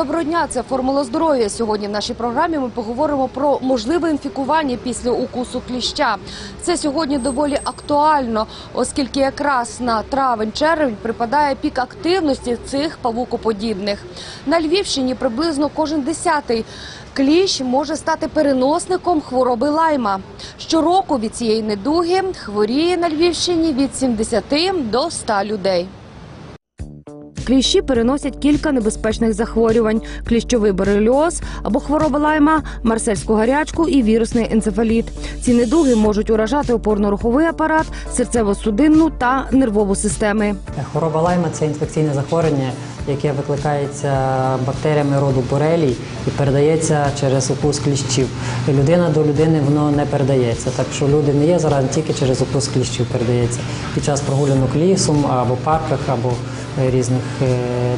Доброго дня, це формула здоров'я. Сьогодні в нашій програмі ми поговоримо про можливе інфікування після укусу кліща. Це сьогодні доволі актуально, оскільки якраз на травень-червень припадає пік активності цих павукоподібних. На Львівщині приблизно кожен десятий кліщ може стати переносником хвороби лайма. Щороку від цієї недуги хворіє на Львівщині від 70 до 100 людей. Кліщі переносять кілька небезпечних захворювань: кліщовий борельоз або хвороба лайма, марсельську гарячку і вірусний енцефаліт. Ці недуги можуть уражати опорно-руховий апарат, серцево-судинну та нервову системи. Хвороба лайма це інфекційне захворювання, яке викликається бактеріями роду борелій і передається через укус кліщів. Людина до людини воно не передається. Так що люди не є заразні, тільки через укус кліщів передається під час прогулянок лісом або парках, або е, різних е,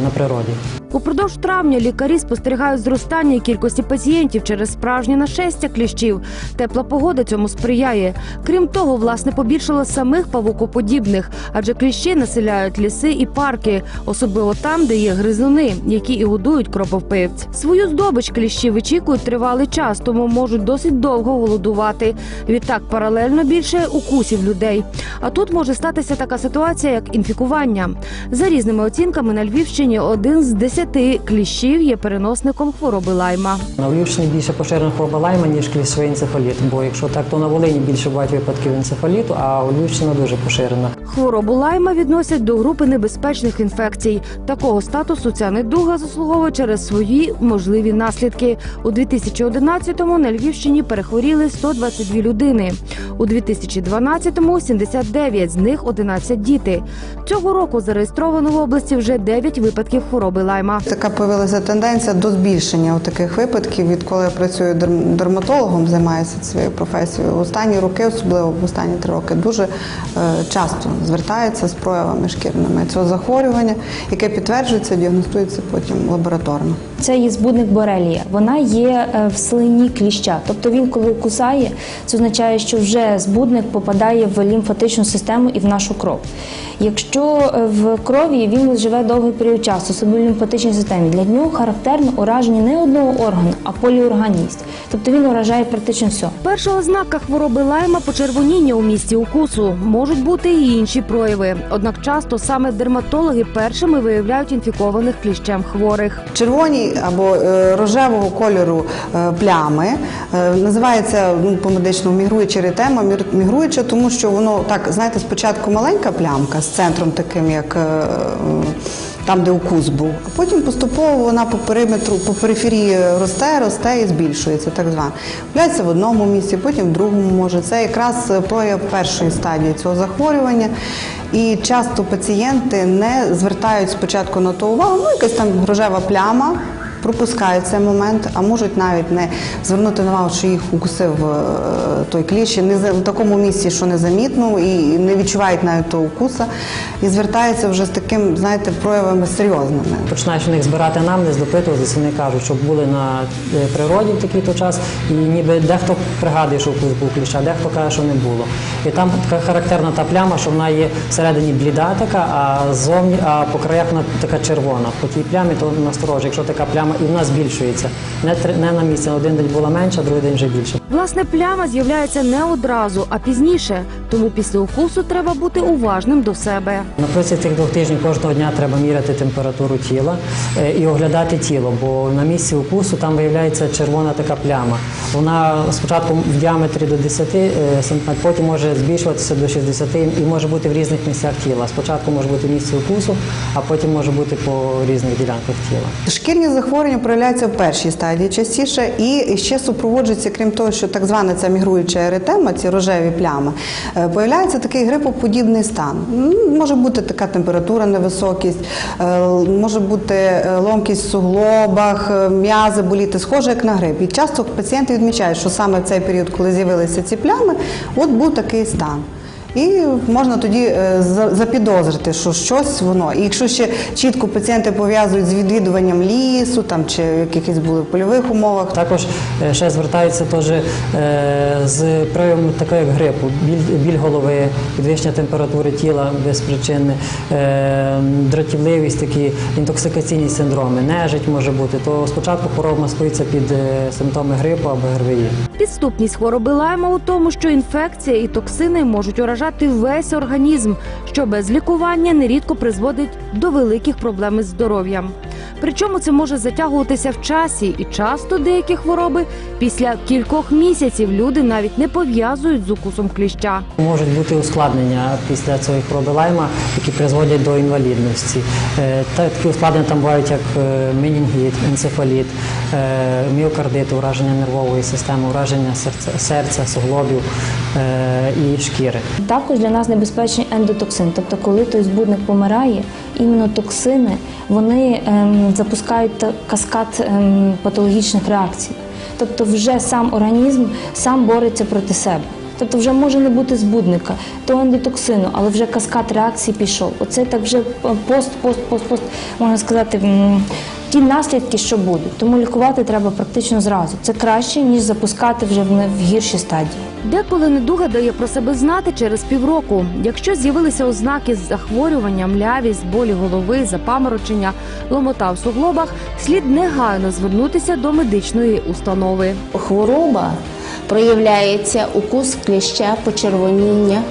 на природі. Упродовж травня лікарі спостерігають зростання кількості пацієнтів через справжнє нашестя кліщів. Тепла погода цьому сприяє. Крім того, власне, побільшало самих павукоподібних, адже кліщі населяють ліси і парки, особливо там, де є гризуни, які і годують кропивпивць. Свою здобич кліщі вичікують тривалий час, тому можуть досить довго голодувати. Відтак паралельно більше укусів людей. А тут може статися така ситуація, як інфікування. За різними оцінками на Львівщині один з десяти кліщів є переносником хвороби лайма. На Львівщині більше поширена хвороба лайма, ніж кліщовий енцефаліт. Бо якщо так, то на Волині більше бувають випадків енцефаліту, а у Львівщина дуже поширена. Хворобу лайма відносять до групи небезпечних інфекцій. Такого статусу ця недуга заслуговує через свої можливі наслідки. У 2011-му на Львівщині перехворіли 122 людини. У 2012-му – 79, з них 11 діти. Цього року зареєстровано в області вже 9 випадків хвороби лайма. Така появилася тенденція до збільшення таких випадків, відколи я працюю дерматологом, займаюся цією професією. Останні роки, особливо в останні три роки, дуже е, часто звертаються з проявами шкірними цього захворювання, яке підтверджується, діагностується потім лабораторно. Це є збудник борелія. Вона є е, в слині кліща. Тобто він, коли кусає, це означає, що вже збудник попадає в лімфатичну систему і в нашу кров. Якщо е, в крові він живе довгий період часу, особливо в лімфатичній системі, для нього характерно ураження не одного органу, а поліорганність. Тобто він уражає практично все. Перша ознака хвороби лайма почервоніння у місці укусу. Можуть бути і інші прояви. Однак часто саме дерматологи першими виявляють інфікованих кліщем хворих. Червоні або е, рожевого кольору е, плями називається ну, по медичному мігруюча еретема, мір- мігруюча, тому що воно так, знаєте, спочатку маленька плямка з центром таким, як е, там, де укус був, а потім поступово вона по периметру, по периферії росте, росте і збільшується, так звано. Появляється в одному місці, потім в другому може. Це якраз прояв першої стадії цього захворювання. І часто пацієнти не звертають спочатку на то увагу, ну якась там рожева пляма. Пропускають цей момент, а можуть навіть не звернути увагу, що їх укусив е, той кліщ не в такому місці, що незамітно, і не відчувають навіть того укуса, і звертаються вже з таким, знаєте, проявами серйозними. Починаєш у них збирати анамнез, допитуватися, вони кажуть, що були на е, природі в такий то час, і ніби дехто пригадує, що укус був кліща, дехто каже, що не було. І там така характерна та пляма, що вона є всередині бліда така, а зовні, а по краях вона така червона. По тій плямі то насторожі, якщо така пляма і вона збільшується. Не, три- не на місці, один день була менша, другий день вже більше. Власне, пляма з'являється не одразу, а пізніше. Тому після укусу треба бути уважним до себе. На протязі цих двох тижнів кожного дня треба міряти температуру тіла е, і оглядати тіло, бо на місці укусу там виявляється червона така пляма. Вона спочатку в діаметрі до 10 см, потім може збільшуватися до 60 і може бути в різних місцях тіла. Спочатку може бути в місці укусу, а потім може бути по різних ділянках тіла. Шкірні захворювання проявляються в першій стадії частіше і ще супроводжуються, крім того, що так звана ця мігруюча еретема, ці рожеві плями, е, появляється такий грипоподібний стан. Може бути така температура, невисокість, е, може бути е, ломкість в суглобах, м'язи боліти, схоже як на грип. І часто пацієнти відмічають, що саме в цей період, коли з'явилися ці плями, от був такий стан. І можна тоді е, запідозрити, що щось воно. І якщо ще чітко пацієнти пов'язують з відвідуванням лісу там, чи якихось були в польових умовах, Також е, ще звертаються теж е, з проявами такого як грипу, біль, біль голови, підвищення температури тіла безпричинне, е, дратівливість, такі інтоксикаційні синдроми, нежить може бути. То спочатку хвороба маскується під симптоми грипу або ГРВІ. Підступність хвороби лайма у тому, що інфекція і токсини можуть уражати весь організм, що без лікування нерідко призводить до великих проблем із здоров'ям. Причому це може затягуватися в часі, і часто деякі хвороби після кількох місяців люди навіть не пов'язують з укусом кліща. Можуть бути ускладнення після цієї хвороби лайма, які призводять до інвалідності. Е, Та такі ускладнення там бувають як е, менінгіт, енцефаліт, е, міокардит, ураження нервової системи, ураження серця, серця суглобів і шкіри. Також для нас небезпечний ендотоксин, тобто коли той збудник помирає, іменно токсини вони ем, запускають каскад ем, патологічних реакцій. Тобто вже сам організм сам бореться проти себе. Тобто вже може не бути збудника, то ендотоксину, але вже каскад реакцій пішов. Оце так вже пост, пост, пост, пост, можна сказати, ті наслідки, що будуть. Тому лікувати треба практично зразу. Це краще, ніж запускати вже в в гірші стадії. Деколи недуга дає про себе знати через півроку. Якщо з'явилися ознаки з захворюванням, млявість, болі голови, запаморочення, ломота в суглобах, слід негайно звернутися до медичної установи. Хвороба проявляється укус кліща, почервоніння.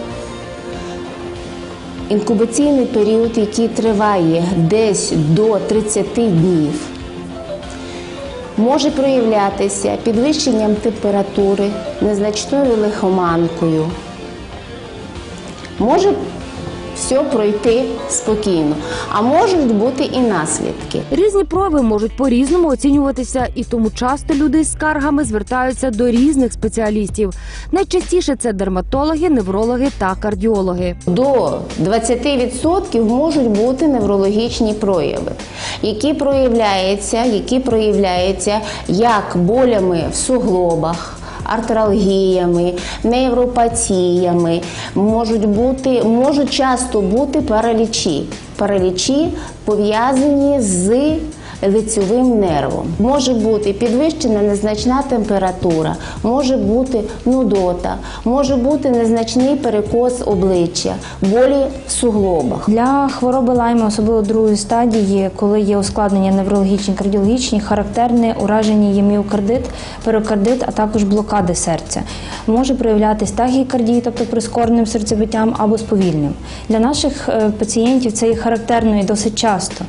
Інкубаційний період, який триває десь до 30 днів, може проявлятися підвищенням температури, незначною лихоманкою. Може все пройти спокійно, а можуть бути і наслідки. Різні прояви можуть по-різному оцінюватися, і тому часто люди з скаргами звертаються до різних спеціалістів. Найчастіше це дерматологи, неврологи та кардіологи. До 20% можуть бути неврологічні прояви, які проявляються, які проявляються як болями в суглобах. Артралгіями, невропатіями можуть бути, можуть часто бути паралічі. Паралічі пов'язані з лицьовим нервом. Може бути підвищена незначна температура, може бути нудота, може бути незначний перекос обличчя, болі в суглобах. Для хвороби лайма, особливо другої стадії, коли є ускладнення неврологічні, кардіологічні, характерне ураження є міокардит, перикардит, а також блокади серця. Може проявлятися тахікардії, тобто прискореним серцебиттям або сповільним. Для наших е, пацієнтів це є характерно і досить часто.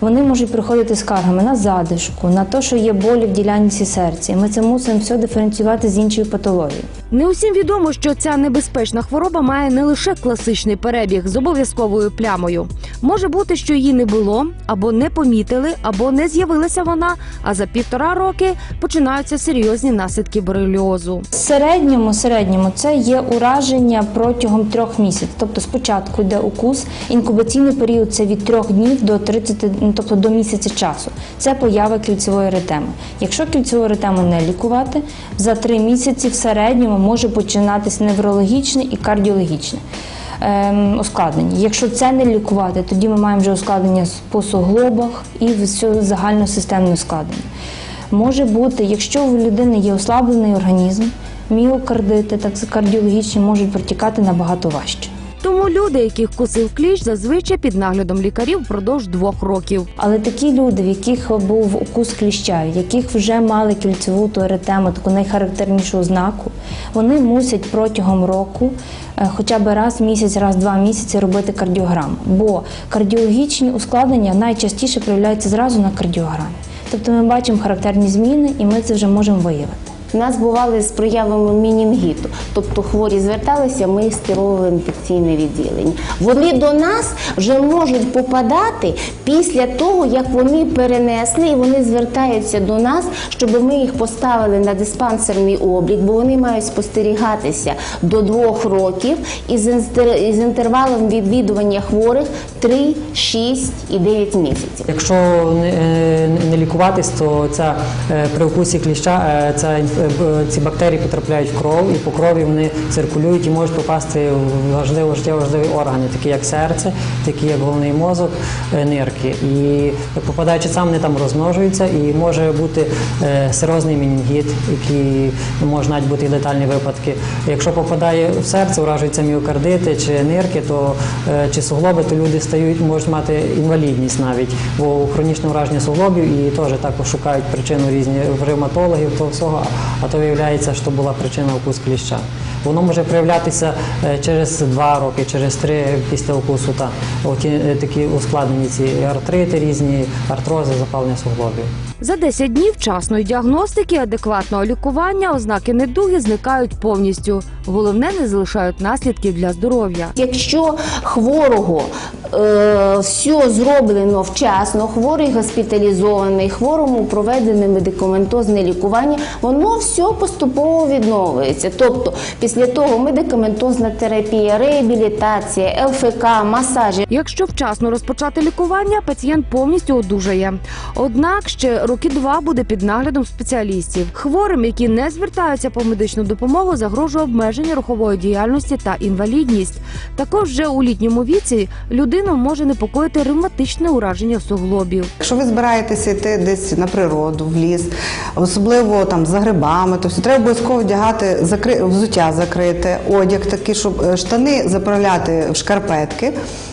Вони можуть приходити з скаргами на задишку, на те, що є болі в ділянці серця. Ми це мусимо все диференціювати з іншою патологією. Не усім відомо, що ця небезпечна хвороба має не лише класичний перебіг з обов'язковою плямою. Може бути, що її не було, або не помітили, або не з'явилася вона. А за півтора роки починаються серйозні наслідки бореліозу. В середньому, середньому це є ураження протягом трьох місяців. Тобто спочатку йде укус, інкубаційний період це від трьох днів до 30, ну, тобто до місяця часу. Це поява кільцевої ретеми. Якщо кільцеву ретему не лікувати, за три місяці в середньому може починатися неврологічне і кардіологічне. ем, Ускладнення. Якщо це не лікувати, тоді ми маємо вже ускладнення по суглобах і все загальносистемне ускладнення. Може бути, якщо у людини є ослаблений організм, міокардити, так кардіологічні можуть протікати набагато важче. Тому люди, яких кусив кліщ, зазвичай під наглядом лікарів впродовж двох років. Але такі люди, в яких був укус кліща, в яких вже мали кільцеву ту еретему, таку найхарактернішу ознаку, вони мусять протягом року, е, хоча б раз місяць, раз два місяці робити кардіограму. Бо кардіологічні ускладнення найчастіше проявляються зразу на кардіограмі. Тобто ми бачимо характерні зміни, і ми це вже можемо виявити. У нас бували з проявами мінінгіту, тобто хворі зверталися, ми їх скеровували інфекційне відділення. Вони до нас вже можуть попадати після того, як вони перенесли, і вони звертаються до нас, щоб ми їх поставили на диспансерний облік, бо вони мають спостерігатися до двох років із інтервалом відвідування хворих 3, 6 і 9 місяців. Якщо не, е, лікуватись, то ця е, при укусі кліща е, ця інф- б- ці бактерії потрапляють в кров, і по крові вони циркулюють і можуть попасти в важливі, життєво важливі органи, такі як серце, такі як головний мозок, е, нирки. І попадаючи сам, вони там розмножуються, і може бути е, серозний менінгіт, який може навіть бути і летальні випадки. Якщо попадає в серце, уражуються міокардити чи нирки, то е, чи суглоби, то люди стають, можуть мати інвалідність навіть, бо хронічне ураження суглобів і теж також шукають причину різні ревматологів, того всього, а то виявляється, що була причина укус кліща. Воно може проявлятися е, через два роки, через три після укусу. Та оті е, такі ускладнені ці артрити, різні артрози, запалення суглобів. За 10 днів вчасної діагностики, адекватного лікування, ознаки недуги зникають повністю. Головне, не залишають наслідків для здоров'я. Якщо хворого е, все зроблено вчасно, хворий госпіталізований, хворому проведене медикаментозне лікування, воно все поступово відновлюється. Тобто, після того медикаментозна терапія, реабілітація, ЛФК, масажі. Якщо вчасно розпочати лікування, пацієнт повністю одужає. Однак ще роки два буде під наглядом спеціалістів. Хворим, які не звертаються по медичну допомогу, загрожує обмеження рухової діяльності та інвалідність. Також вже у літньому віці людину може непокоїти ревматичне ураження суглобів. Якщо ви збираєтеся йти десь на природу, в ліс, особливо там за грибами, то все треба обов'язково вдягати закри... взуття закрите, одяг такий, щоб е, штани заправляти в шкарпетки.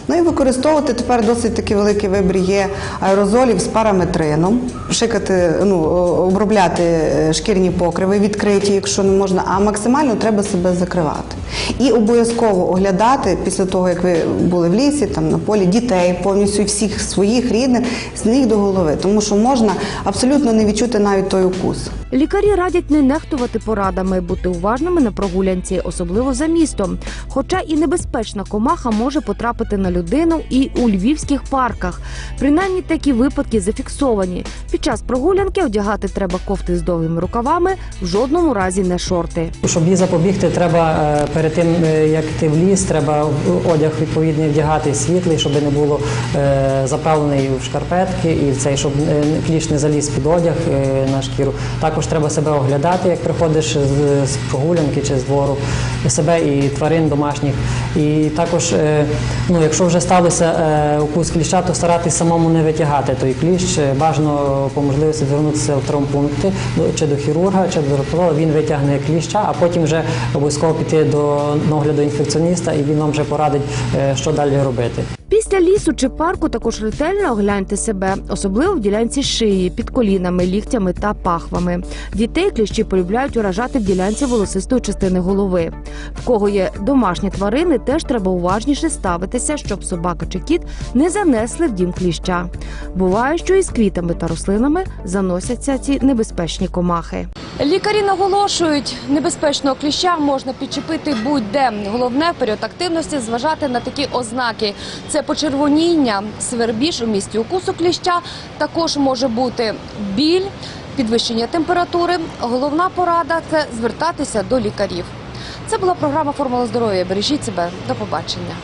Ну і використовувати тепер досить такий великий вибір є аерозолів з параметрином, шикати, ну, обробляти е, шкірні покриви, відкриті, якщо не можна, а максимально треба себе закривати. І обов'язково оглядати після того, як ви були в лісі, там на полі дітей, повністю всіх своїх рідних з ніг до голови, тому що можна абсолютно не відчути навіть той укус. Лікарі радять не нехтувати порадами, бути уважними на прогулянці, особливо за містом. Хоча і небезпечна комаха може потрапити на людину і у львівських парках. Принаймні такі випадки зафіксовані. Під час прогулянки одягати треба кофти з довгими рукавами, в жодному разі не шорти. Щоб їй запобігти, треба е, перед тим, е, як йти в ліс, треба одяг відповідний вдягати світлий, щоб не було е, заправлений в шкарпетки, і цей, щоб кліш не заліз під одяг на шкіру. Також треба себе оглядати, як приходиш з, прогулянки чи з двору, себе і тварин домашніх. І також, е, ну, якщо вже сталося е, укус кліща, то старатись самому не витягати той кліщ. Е, Бажано по можливості звернутися в травмпункти чи до хірурга, чи до дерматолога. Він витягне кліща, а потім вже обов'язково піти до нагляду інфекціоніста, і він вам вже порадить, що далі робити. Після лісу чи парку також ретельно огляньте себе, особливо в ділянці шиї, під колінами, ліктями та пахвами. Дітей кліщі полюбляють уражати в ділянці волосистої частини голови. В кого є домашні тварини, теж треба уважніше ставитися, щоб собака чи кіт не занесли в дім кліща. Буває, що і з квітами та рослинами заносяться ці небезпечні комахи. Лікарі наголошують, небезпечного кліща можна підчепити будь-де. Головне період активності зважати на такі ознаки: це почервоніння, свербіж у місці укусу кліща. Також може бути біль, підвищення температури. Головна порада це звертатися до лікарів. Це була програма Формула здоров'я. Бережіть себе. До побачення.